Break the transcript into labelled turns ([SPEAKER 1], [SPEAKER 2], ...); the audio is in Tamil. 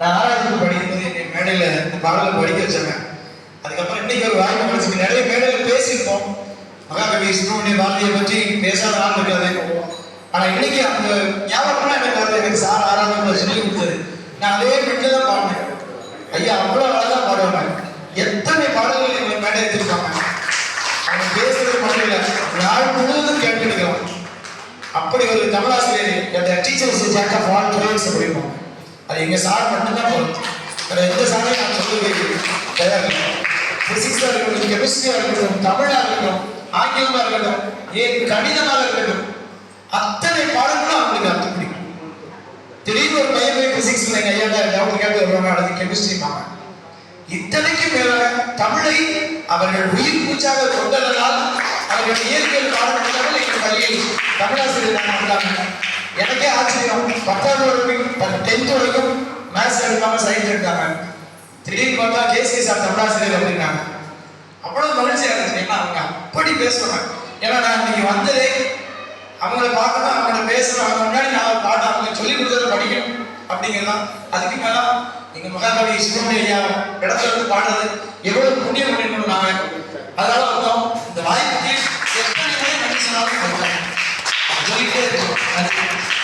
[SPEAKER 1] நான் ஆறாவது படிக்கும்போது என்னை மேடையில் இந்த பாடலை படிக்க வச்சாங்க. அதுக்கப்புறம் இன்னைக்கு ஒரு வாய்ப்பு கிடைச்சிருக்கு நிறைய மேடையில் பேசியிருக்கோம் மகாகவி சுப்பிரமணிய பாரதியை பற்றி பேசாத ஆள் இருக்காது. ஆனால் இன்னைக்கு அந்த ஞாபகம்லாம் எனக்கு வருது எனக்கு சார் ஆறாவது சொல்லி கொடுத்தது. நான் அதே பெண்ணில் தான் பாடினேன். ஐயா அவ்வளோ அழகாக பாடுவாங்க. எத்தனை பாடல்கள் எங்களை மேடை எடுத்திருக்காங்க அவங்க பேசுறது மட்டும் இல்லை நாள் முழுவதும் கேட்டுருக்கிறோம் அப்படி ஒரு தமிழாசிரியர் teachers jack of all trades அப்படிம்போம் அது எங்க சார் மட்டும்தான் போகணும் வேற எந்த சாரையும் நான் சொல்லவே தயார் பிசிக்ஸாக இருக்கட்டும் கெமிஸ்ட்ரியாக இருக்கட்டும் தமிழாக இருக்கட்டும் ஆங்கிலமாக இருக்கட்டும் ஏன் கணிதமாக இருக்கட்டும் அத்தனை பாடங்களும் அவங்களுக்கு அர்த்தம் பிடிக்கும் திடீர்னு ஒரு பையன் போய் பிசிக்ஸ் இல்லைங்க ஐயா டவுட் கேட்டு வருவாங்க அடுத்து கெமிஸ்ட்ரி மாங்க இத்தனைக்கும் மேலாக தமிழை அவர்கள் உயிர் பூச்சாக கொண்டதனால் அவர்கள் இயற்பியல் பாடம் எங்கள் பள்ளியில் தமிழாசிரியர் வந்தாங்க. எனக்கே ஆச்சரியம். பத்தாவது வரைக்கும் டென்த் வரைக்கும் மேத்ஸ் எடுக்காம சயின்ஸ் எடுத்தாங்க திடீர்னு பார்த்தா ஜேசி சார் தமிழாசிரியர் அப்படின்னாங்க. அவ்வளவு மகிழ்ச்சியாக இருந்துச்சு ஏன்னா அவங்க? அப்படி பேசுவாங்க. ஏன்னா நான் இன்னைக்கு வந்ததே அவங்கள பார்க்கணும் அவங்கள பேசணும். அவங்க முன்னாடி நான் பாட்டு அவங்க சொல்லி கொடுத்ததை படிக்கணும் அப்படிங்கிறதான் அதுக்கு மேலாம் எங்கள் மகாகவி சுப்பிரமணிய ஐயா இடத்துல இருந்து பாடுறது எவ்வளவு புண்ணியம் பண்ணிருக்கணும் Obrigado.